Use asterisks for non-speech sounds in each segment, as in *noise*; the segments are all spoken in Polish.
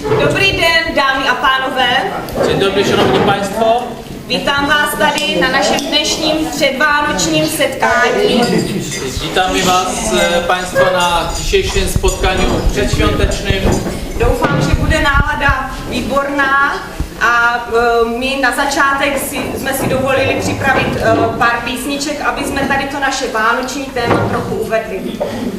Dobrý den, dámy a pánové. Dzień dobry, szanowni państwo. Vítám vás tady na našem dnešním předvánočním setkání. Witamy was e, państwa na dzisiejszym spotkaniu przedświątecznym. Doufám, že bude nálada výborná a e, my na začátek si, jsme si dovolili připravit e, pár písniček, aby jsme tady to naše vánoční téma trochu uvedli.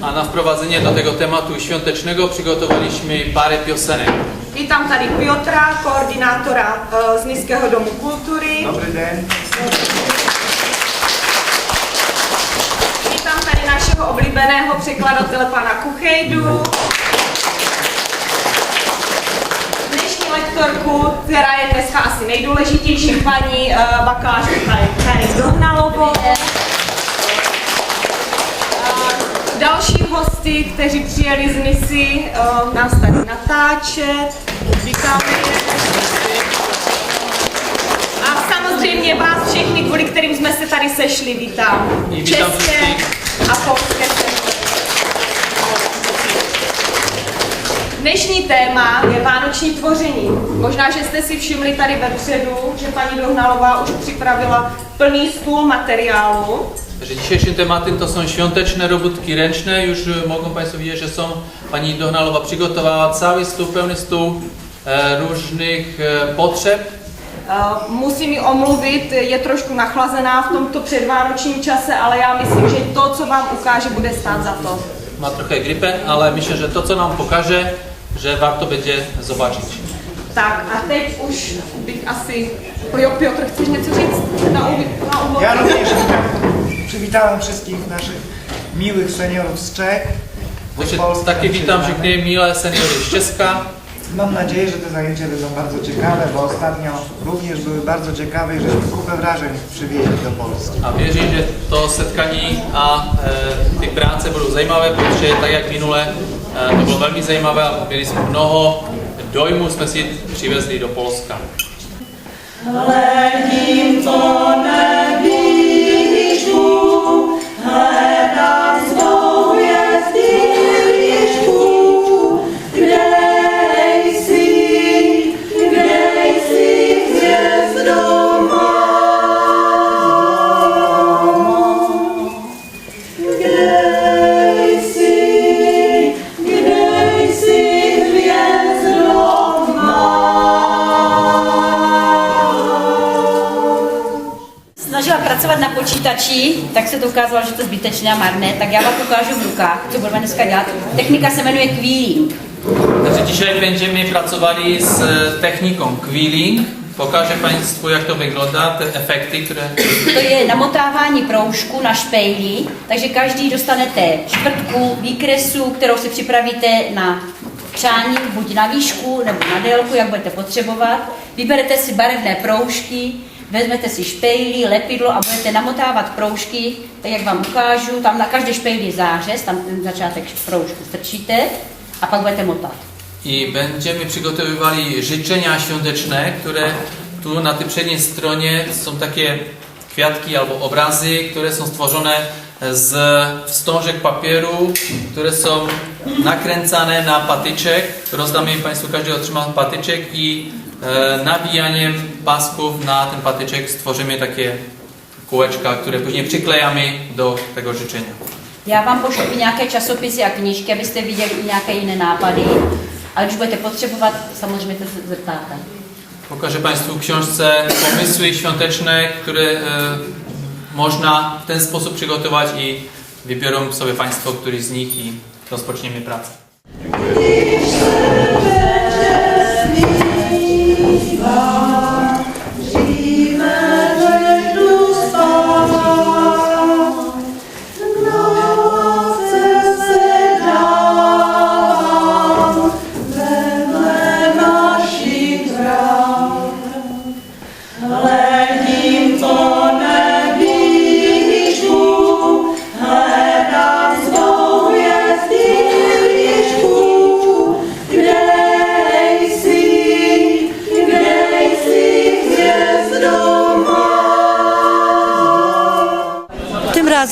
A na wprowadzenie do tego tematu świątecznego przygotowaliśmy parę piosenek. Vítám tady Piotra, koordinátora e, z Nízkého domu kultury. Dobry den. Vítám tady našeho oblíbeného překladatele pana Kuchejdu. Dnešní lektorku, která je dneska asi nejdůležitější, paní uh, bakalářku Karin Dohnalovou. Uh, další hosty, kteří přijeli z Nisy, uh, nás tady natáčet. Vítáme je. A samozřejmě vás všechny, kvůli kterým jsme se tady sešli, vítám. Vítám České všechny. a polské Dnešní téma je vánoční tvoření. Možná, že jste si všimli tady vepředu, že paní Dohnalová už připravila plný stůl materiálu. Takže dzisiejszym tematem to są świąteczne robótki ręczne. Już e, mogą Państwo widzieć, że są Pani Dohnalowa przygotowała cały stół, pełny stół e, różnych e, potrzeb. Uh, musím ji omluvit, je trošku nachlazená v tomto předvánočním čase, ale já myslím, že to, co vám ukáže, bude stát za to. Ma trochę grypę, ale myślę, że to co nam pokaże, że warto będzie zobaczyć. Tak a teď už bych asi... Jo, Piotr, chceš něco říct na, úvod? na? Ja również witam, przywitałem wszystkich naszych miłych seniorów z Czech. Znaczy, takie tam witam, że mile seniory z Czeska. Mam nadzieję, że te zajęcia będą bardzo ciekawe, bo ostatnio również były bardzo ciekawe i żeśmy kupę wrażeń przywieźli do Polski. A věřím, že to setkání a e, ty práce budou zajímavé, protože tak jak minule e, to bylo velmi zajímavé a měli jsme mnoho dojmů, jsme si přivezli do Polska. snažila ukázalo, že to je zbytečné a marné, tak já vám ukážu v rukách, co budeme dneska dělat. Technika se jmenuje Quilling. Takže dzisiaj będziemy pracowali z e, techniką Quilling. Pokażę Państwu jak to wygląda, te efekty, które To je namotávání proužku na špejli, takže každý dostanete čtvrtku výkresu, kterou si připravíte na přání, buď na výšku nebo na délku, jak budete potřebovat. Vyberete si barevné proužky, vezmete si špejly, lepidlo a budete namotávat proužky, tak jak vám ukážu. Tam na každé špejli zářez, tam ten začátek proužku strčíte a pak budete motat. i będziemy przygotowywali życzenia świąteczne, które tu na tej przedniej stronie są takie kwiatki albo obrazy, które są stworzone z wstążek papieru, które są nakręcane na patyczek. Rozdamy Państwu, każdy otrzyma patyczek i nawijaniem pasków na ten patyczek stworzymy takie kółeczka, które później przyklejamy do tego życzenia. Já vám pošlu i nějaké časopisy a knížky, abyste viděli i nějaké jiné nápady. A když budete potřebovat, samozřejmě to se zeptáte. Pokażę Państwu w książce pomysły świąteczne, które e, można w ten sposób przygotować i wybiorą sobie Państwo któryś z nich i rozpoczniemy pracę. Tym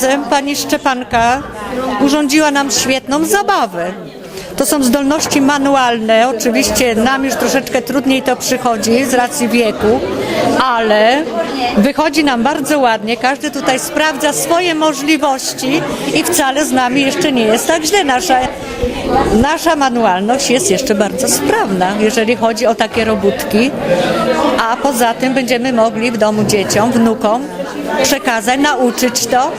razem pani Szczepanka urządziła nam świetną zabawę. To są zdolności manualne. Oczywiście nam już troszeczkę trudniej to przychodzi z racji wieku, ale wychodzi nam bardzo ładnie. Każdy tutaj sprawdza swoje możliwości i wcale z nami jeszcze nie jest tak źle. Nasza, nasza manualność jest jeszcze bardzo sprawna, jeżeli chodzi o takie robótki. A poza tym będziemy mogli w domu dzieciom, wnukom przekazać, nauczyć to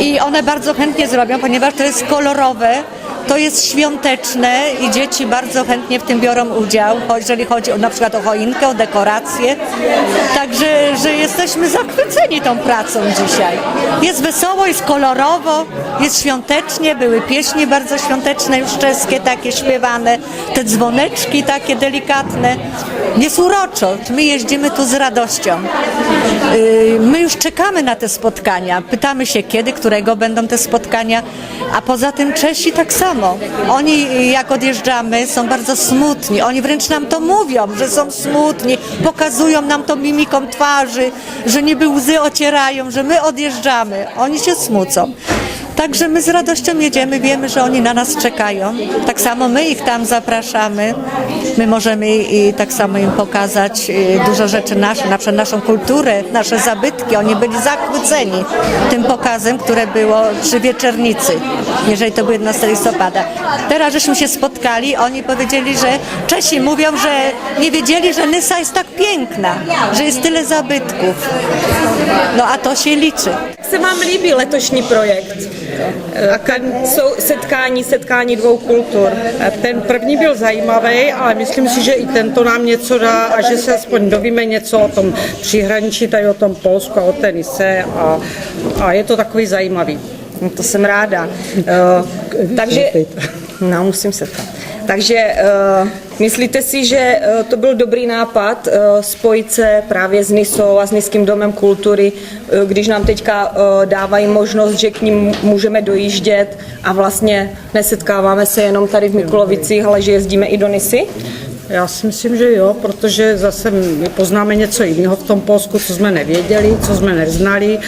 i one bardzo chętnie zrobią, ponieważ to jest kolorowe, to jest świąteczne i dzieci bardzo chętnie w tym biorą udział, jeżeli chodzi na przykład o choinkę, o dekoracje. Także że jesteśmy zachwyceni tą pracą dzisiaj. Jest wesoło, jest kolorowo, jest świątecznie, były pieśni bardzo świąteczne już czeskie, takie śpiewane, te dzwoneczki takie delikatne. Jest uroczo. My jeździmy tu z radością. Yy, My już czekamy na te spotkania. Pytamy się kiedy, którego będą te spotkania, a poza tym Czesi tak samo. Oni jak odjeżdżamy są bardzo smutni. Oni wręcz nam to mówią, że są smutni, pokazują nam to mimiką twarzy, że niby łzy ocierają, że my odjeżdżamy. Oni się smucą. Także my z radością jedziemy, wiemy, że oni na nas czekają. Tak samo my ich tam zapraszamy. My możemy i tak samo im pokazać y, dużo rzeczy nasze, na przykład naszą kulturę, nasze zabytki. Oni byli zachwyceni tym pokazem, które było przy Wieczernicy, jeżeli to był 11 listopada. Teraz żeśmy się spotkali, oni powiedzieli, że Czesi mówią, że nie wiedzieli, że Nysa jest tak piękna, że jest tyle zabytków. No a to się liczy. Se vám líbí letošní projekt? A ten jsou setkání, setkání dvou kultur. Ten první byl zajímavý, ale myslím si, že i tento nám něco dá a že se aspoň dovíme něco o tom příhraničí, tady o tom Polsku a o té Nise a, a je to takový zajímavý. No to jsem ráda. Uh, takže, no musím se to. Takže uh, myslíte si, že uh, to byl dobrý nápad uh, spojit se právě s NISou a s Niským domem kultury, uh, když nám teďka uh, dávají možnost, že k ním můžeme dojíždět a vlastně nesetkáváme se jenom tady v Mikulovicích, ale že jezdíme i do Nisy? Já si myslím, že jo, protože zase my poznáme něco jiného v tom Polsku, co jsme nevěděli, co jsme neznali.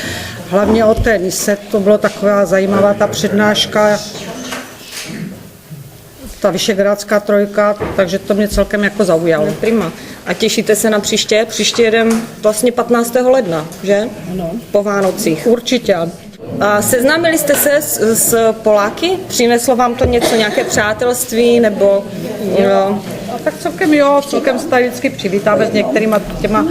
Hlavně o té Nise to bylo taková zajímavá ta přednáška, ta Vyšegrádská trojka, takže to mě celkem jako zaujalo. Prima. A těšíte se na příště? Příště jedem vlastně 15. ledna, že? Ano. Po Vánocích. Určitě. Seznámili jste se s, s Poláky? Přineslo vám to něco, nějaké přátelství nebo... A tak celkem jo, celkem se tady vždycky přivítáme s některýma těma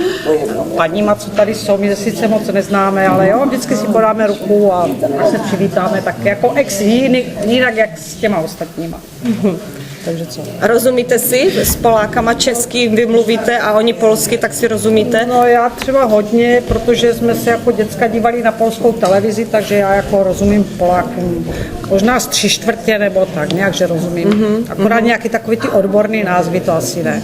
paníma, co tady jsou, my je sice moc neznáme, ale jo, vždycky si podáme ruku a se přivítáme, tak jako ex jiný, jinak jak s těma ostatníma. *laughs* Takže co? Rozumíte si s Polákama česky, vy mluvíte a oni polsky, tak si rozumíte? No já třeba hodně, protože jsme se jako děcka dívali na polskou televizi, takže já jako rozumím Polákům. Možná z tři čtvrtě nebo tak, nějak, že rozumím. Mm-hmm. Akorát nějaký takový ty odborný názvy, to asi ne.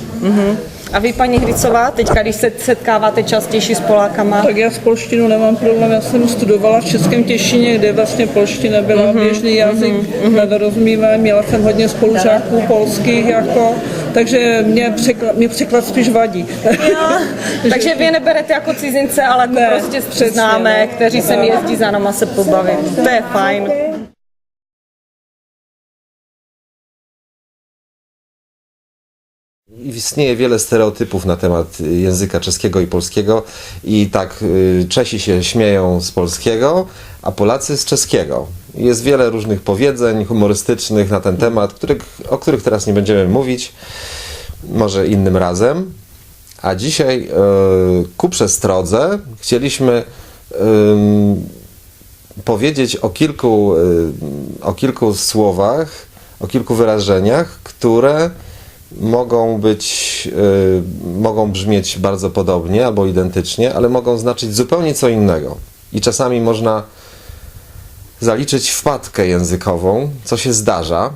A vy, paní Hricová, teďka, když se setkáváte častější s Polákama, Tak já s polštinou nemám problém, já jsem studovala v Českém Těšině, kde vlastně polština byla Mhm, běžný jazyk na dorozumění, měla jsem hodně spolužáků polských, jako, takže mě překlad, mě překlad spíš vadí. *laughs* takže vy neberete jako cizince, ale jako Ne, prostě známé, no. kteří sem jezdí za náma se pobavit. To je fajn. Istnieje wiele stereotypów na temat języka czeskiego i polskiego i tak y, Czesi się śmieją z polskiego, a Polacy z czeskiego. Jest wiele różnych powiedzeń humorystycznych na ten temat, których, o których teraz nie będziemy mówić, może innym razem. A dzisiaj y, ku przestrodze chcieliśmy ym, powiedzieć o kilku, y, o kilku słowach, o kilku wyrażeniach, które mogą być, y, mogą brzmieć bardzo podobnie albo identycznie, ale mogą znaczyć zupełnie co innego. I czasami można zaliczyć wpadkę językową, co się zdarza.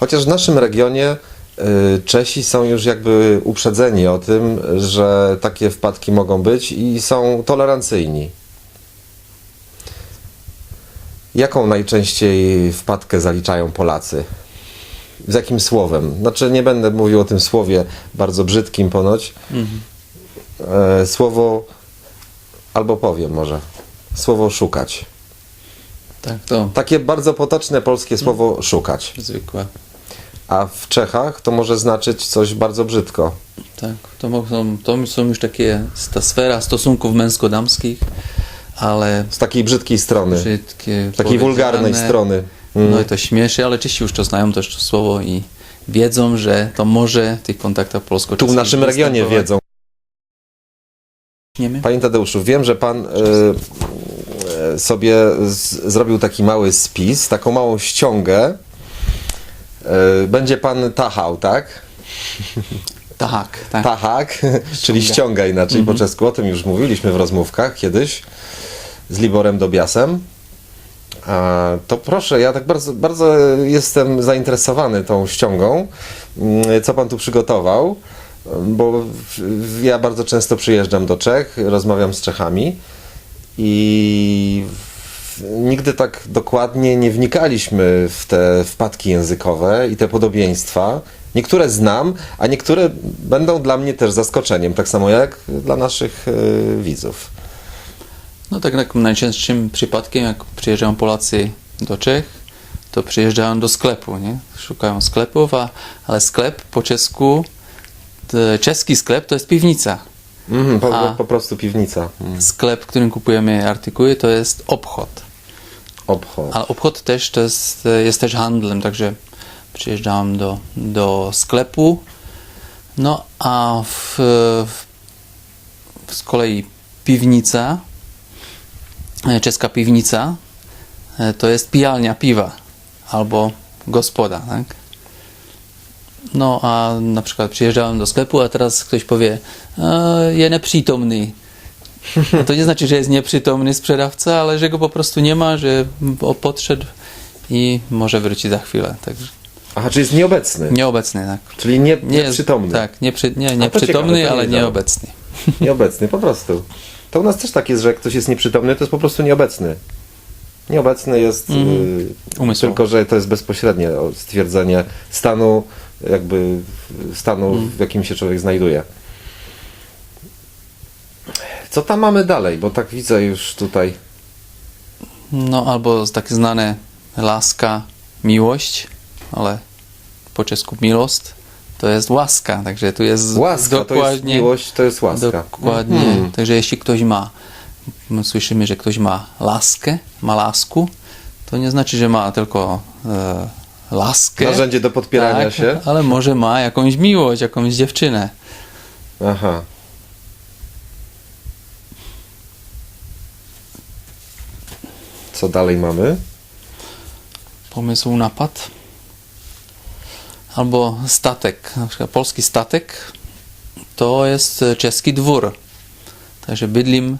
Chociaż w naszym regionie y, Czesi są już jakby uprzedzeni o tym, że takie wpadki mogą być i są tolerancyjni. Jaką najczęściej wpadkę zaliczają Polacy? Z jakim słowem? Znaczy, nie będę mówił o tym słowie bardzo brzydkim ponoć. E, słowo, albo powiem może, słowo szukać. Tak, to Takie bardzo potoczne polskie słowo szukać. zwykłe. a w Czechach to może znaczyć coś bardzo brzydko. Tak, to, mogą, to są już takie, ta sfera stosunków męsko-damskich, ale Z takiej brzydkiej strony, brzydkie, takiej wulgarnej strony. Mm. No i to śmieszy, ale Czesi już to znają też to słowo i wiedzą, że to może w tych kontaktach polsko Tu w naszym regionie wiedzą. Niemy? Panie Tadeuszu, wiem, że pan y, sobie z, zrobił taki mały spis, taką małą ściągę. Y, będzie pan tachał, tak? Tak, tak. Tachak, *laughs* czyli ściąga inaczej po czesku. O tym już mówiliśmy w rozmówkach kiedyś z Liborem Dobiasem. To proszę, ja tak bardzo, bardzo jestem zainteresowany tą ściągą. Mm, Co pan tu przygotował? Bo ja bardzo często przyjeżdżam do Czech, rozmawiam z Czechami i nigdy tak dokładnie nie wnikaliśmy w te wpadki językowe i te podobieństwa. Niektóre znam, a niektóre będą dla mnie też zaskoczeniem, tak samo jak dla naszych y, widzów. No tak takim najczęstszym przypadkiem, jak przyjeżdżają Polacy do Czech, to przyjeżdżają do sklepu, nie? Szukają sklepów, a, ale sklep po czesku, czeski sklep to jest piwnica. Mhm, po, A. po prostu piwnica. Mm. Sklep, w którym kupujemy artykuły, to jest obchod. Obchod. Ale obchod też to jest, jest też handlem, także przyjeżdżałem do, do sklepu. No a w, w, z kolei piwnica, czeska piwnica, e, to jest pijalnia piwa albo gospoda, tak? No a na przykład przyjeżdżałem do sklepu, a teraz ktoś powie, e, je nepřítomný. No to nie znaczy, że jest nieprzytomny sprzedawca, ale że go po prostu nie ma, że podszedł i może wróci za chwilę. Także Aha, czyli jest nieobecny. nieobecny, tak. Czyli nie, Nie jest, nieprzytomny. Tak, nieprzy, nie, to nieprzytomny, ciekawe, ale nie nieobecny. *laughs* Nieobecny, po prostu. To u nas też tak jest, że jak ktoś jest nieprzytomny, to jest po prostu nieobecny. Nieobecny jest Mhm. y, Umysłowo. tylko, że to jest bezpośrednie stwierdzenie stanu, jakby stanu, Mhm. w jakim się człowiek znajduje. Co tam mamy dalej? Bo tak widzę już tutaj. No albo tak znane laska, miłość, ale po czesku milost to jest łaska, także tu jest Łaska, to jest dokładnie miłość, to jest łaska. Dokładnie. Mhm. Także jeśli ktoś ma, my słyszymy, że ktoś ma laskę, ma lasku, to nie znaczy, że ma tylko e, laskę. Narzędzie do podpierania tak, się. Ale może ma jakąś miłość, jakąś dziewczynę. Aha. Co dalej mamy? Pomysł, napad. Albo statek, na przykład polski statek to jest czeski dwór. Także bydlim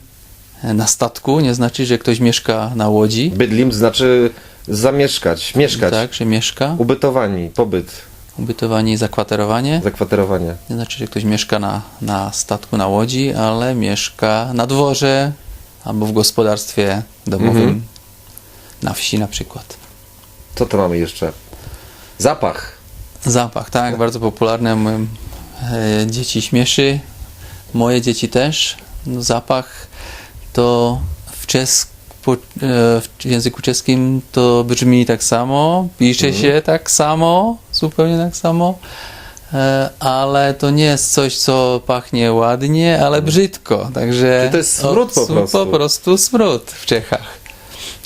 na statku nie znaczy, że ktoś mieszka na łodzi. Bydlim znaczy zamieszkać, mieszkać, Tak, że mieszka. ubytowani, pobyt, Ubytowanie i zakwaterowanie. zakwaterowanie. Nie znaczy, że ktoś mieszka na, na statku, na łodzi, ale mieszka na dworze albo w gospodarstwie domowym, Mhm. na wsi na przykład. Co to mamy jeszcze? Zapach. Zapach, tak, bardzo popularne. Moje e, dzieci śmieszy, moje dzieci też. No, zapach to w, czes, po, e, w języku czeskim to brzmi tak samo, pisze się tak samo, zupełnie tak samo. E, Ale to nie jest coś, co pachnie ładnie, ale brzydko. Także Czyli to jest smród po prostu. Po prostu smród w Czechach.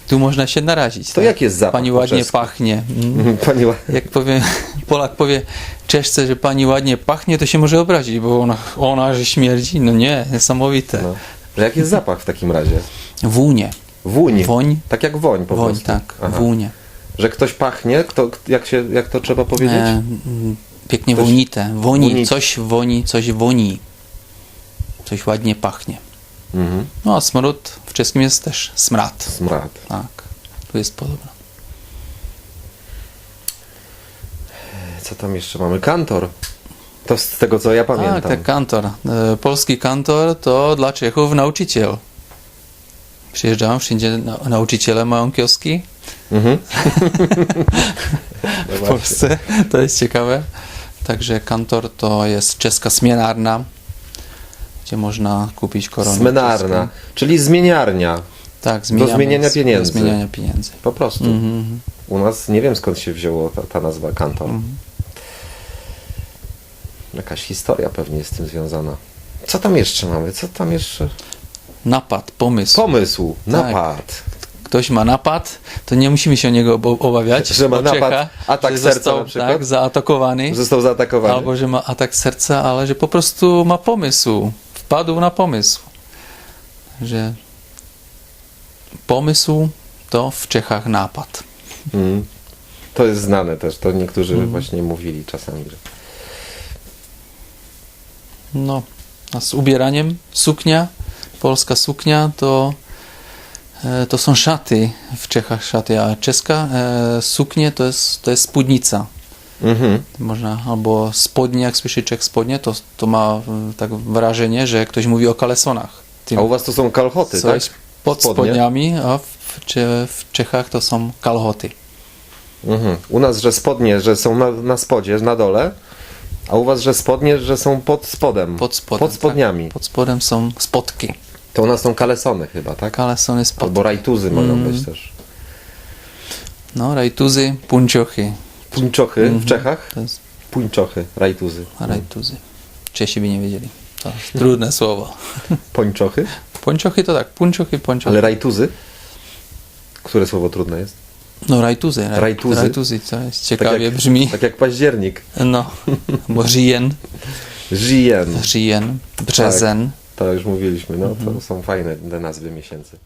Tu można się narazić. To tak? jak jest zapach Pani ładnie czesku? pachnie. Mm. Pani Jak powie, Polak powie Czeszce, że pani ładnie pachnie, to się może obrazić, bo ona, ona że śmierdzi. No nie, niesamowite. No. Że jak jest zapach w takim razie? Wónie. Wóń. Woń. Tak jak woń po Woń, prostu. tak. Aha. Wónie. Że ktoś pachnie, kto, jak, się, jak to trzeba powiedzieć? E, mm, pięknie Coś- wonite. Woni, woni- coś woni, coś woni. Coś ładnie pachnie. Mhm. No a smród w czeskim jest też smrad. Smrad. Tak. Tu jest podobno. Co tam jeszcze mamy? Kantor. To z tego, co ja pamiętam. Tak, tak, kantor. E, Polski kantor to dla Czechów nauczyciel. Przyjeżdżałem, wszędzie na, nauczyciele mają kioski Mhm. *laughs* w Polsce. To jest ciekawe. Także kantor to jest czeska smienarna, gdzie można kupić koronę. Smenarna, czeską. czyli zmieniarnia. Tak, zmieniamy, zmieniania pieniędzy. Do zmieniania pieniędzy. Po prostu. Mhm. U nas nie wiem skąd się wzięło ta, ta nazwa kantor. Jakaś historia pewnie jest z tym związana. Co tam jeszcze mamy? Co tam jeszcze? Napad, pomysł. Pomysł, Tak. napad. Ktoś ma napad, to nie musimy się o niego obawiać. Że ma napad, Czecha, atak serca został, na przykład? Tak, zaatakowany. Został zaatakowany. Albo że ma atak serca, ale że po prostu ma pomysł. Wpadł na pomysł. Że pomysł to w Czechach napad. Mm. To jest znane też, to niektórzy Mhm. właśnie mówili czasami. Że... No, a z ubieraniem suknia, polska suknia to, e, to są szaty w Czechach szaty, a czeska e, suknie to jest, to jest spódnica. Mhm. Można, albo spodnie, jak słyszy Czech spodnie, to, to ma tak wrażenie, że ktoś mówi o kalesonach. Tym, A u was to są kalhoty, co tak? jest pod Spodnie? spodniami, a w, w Czechach to są kalhoty. Mhm. U nas, że spodnie, że są na, na spodzie, na dole, a u was, że spodnie, że są pod spodem. Pod spodem. Pod spodniami. Tak, pod spodem są spotki. To u nas są kalesony chyba, tak? Kalesony spotki. Albo rajtuzy mogą Mm. być też. No, rajtuzy, punciochy. Puńczochy Mhm. w Czechach? To jest Puńczochy, rajtuzy. Rajtuzy. Czesi by nie wiedzieli. To trudne słowo. *laughs* Pończochy? Pończochy to tak, puńczochy, pończochy. Ale rajtuzy? Które słowo trudne jest? No rajtuzy. Raj, Rajtuzy? Rajtuzy, co jest Tak ciekawie jak, brzmi. Tak jak październik. No, bo Rien, Żijen. Rien, Brzezen. To już mówiliśmy, no to są fajne te nazwy miesięcy.